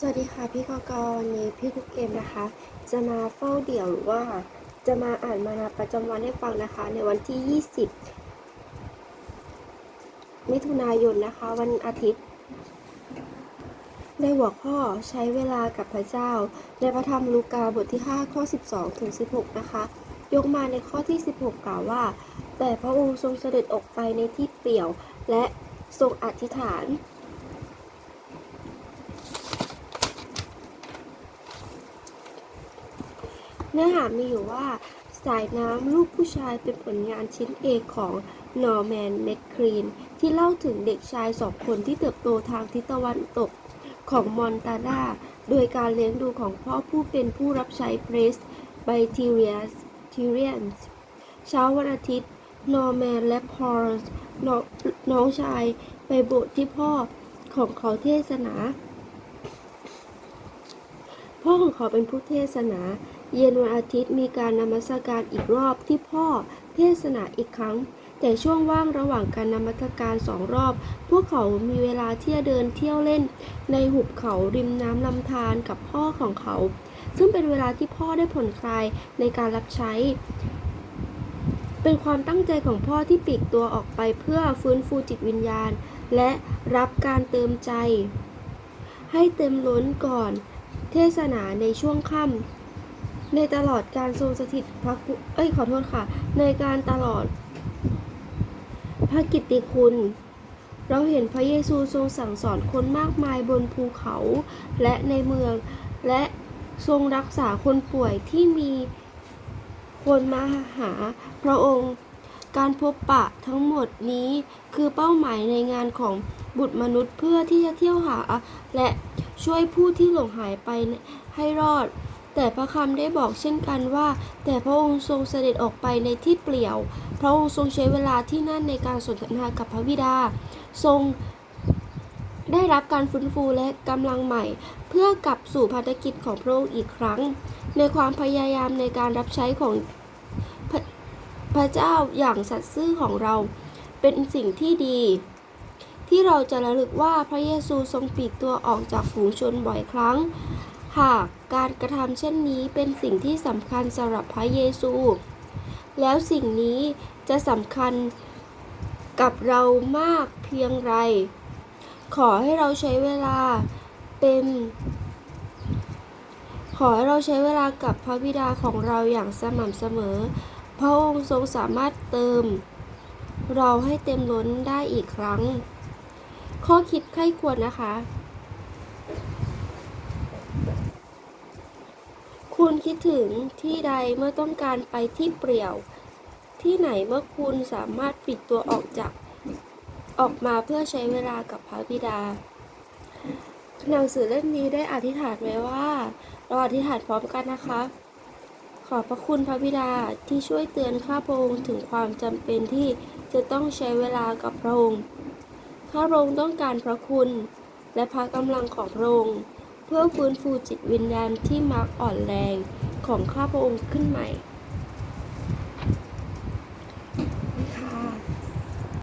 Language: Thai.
สวัสดีค่ะพี่กอกวันนี้พี่กุ๊กเกมนะคะ จะมาเฝ้าเดี่ยวหรือว่าจะมาอ่านมานาประจำวันให้ฟังนะคะ ในวันที่ 20 มิถุนายนนะคะ วันอาทิตย์ ในหัวข้อใช้เวลากับพระเจ้า ในพระธรรมลูกาบทที่ 5 ข้อ 12 ถึง 16 นะคะ ยกมาในข้อที่ 16 กล่าวว่า แต่พระองค์ทรงเสด็จออกไปในที่เปี่ยวและทรงอธิษฐาน เนื้อหามีอยู่ว่า สายน้ำลูกผู้ชายเป็นผลงานชิ้นเอกของนอร์แมนเมคครีน ที่เล่าถึงเด็กชายสองคนที่เติบโตทางทิศตะวันตกของมอนตานาโดยการเลี้ยงดูของพ่อผู้เป็นผู้รับใช้เพรสไบทีเรียสทีเรียนส์เช้าวันอาทิตย์ นอร์แมนและพอลส์น้องน้องชายไปโบสถ์ที่พ่อของเขาเทศนา พ่อของเขาเป็นผู้เทศนา เย็นวันอาทิตย์มีการนมัสการอีกรอบที่พ่อเทศนาอีกครั้ง แต่ช่วงว่างระหว่างการนมัสการสองรอบ พวกเขามีเวลาที่จะเดินเที่ยวเล่น ในหุบเขาริมน้ำลำธารกับพ่อของเขา ซึ่งเป็นเวลาที่พ่อได้ผ่อนคลายในการรับใช้ เป็นความตั้งใจของพ่อที่ปีกตัวออกไปเพื่อฟื้นฟูจิตวิญญาณ และรับการเติมใจ ให้เต็มล้นก่อน เทศนาในช่วงค่ำ ในตลอดการทรงสถิตพระเอ้ยขอโทษค่ะ ในการตลอด พระกิตติคุณ เราเห็นพระเยซูทรงสั่งสอนคนมากมายบนภูเขาและในเมือง และทรงรักษาคนป่วยที่มีคนมาหาพระองค์การพบปะทั้งหมดนี้คือเป้าหมายในงานของบุตรมนุษย์เพื่อที่จะเที่ยวหา และช่วยผู้ที่หลงหายไปให้รอด แต่พระคำได้บอกเช่นกันว่า แต่พระองค์ทรงเสด็จออกไปในที่เปลี่ยว พระองค์ทรงใช้เวลาที่นั่นในการสนทนากับพระบิดา ทรงได้รับการฟื้นฟูและกำลังใหม่ เพื่อกลับสู่ภารกิจของพระองค์อีกครั้ง ในความพยายามในการรับใช้ของพระพระเจ้าอย่างสัตย์ซื่อของเรา เป็นสิ่งที่ดี ที่เราจะระลึกว่าพระเยซูทรงปีกตัวออกจากฝูงชนบ่อยครั้ง หากการกระทำเช่นนี้เป็นสิ่งที่สำคัญสำหรับพระเยซู แล้วสิ่งนี้จะสำคัญกับเรามากเพียงไร ขอให้เราใช้เวลาเป็น ขอให้เราใช้เวลากับพระบิดาของเราอย่างสม่ำเสมอ พระองค์ทรงสามารถเติม เราให้เต็มล้นได้อีกครั้ง ข้อคิดใคร่ควรนะคะ คุณคิดถึงที่ใดเมื่อต้องการไปที่เปลี่ยว ที่ไหนเมื่อคุณสามารถปิดตัวออกจากออกมาเพื่อใช้เวลากับพระบิดา หนังสือเล่มนี้ได้อธิษฐานไว้ว่าเราอธิษฐานพร้อมกันนะคะ ขอพระคุณพระบิดาที่ช่วยเตือนข้าพระองค์ถึงความจำเป็นที่จะต้องใช้เวลากับพระองค์ข้าพระองค์ต้องการพระคุณ และพระกำลังของพระองค์ เพื่อฟื้นฟูจิตวิญญาณที่มักอ่อนแรงของข้าพระองค์ขึ้นใหม่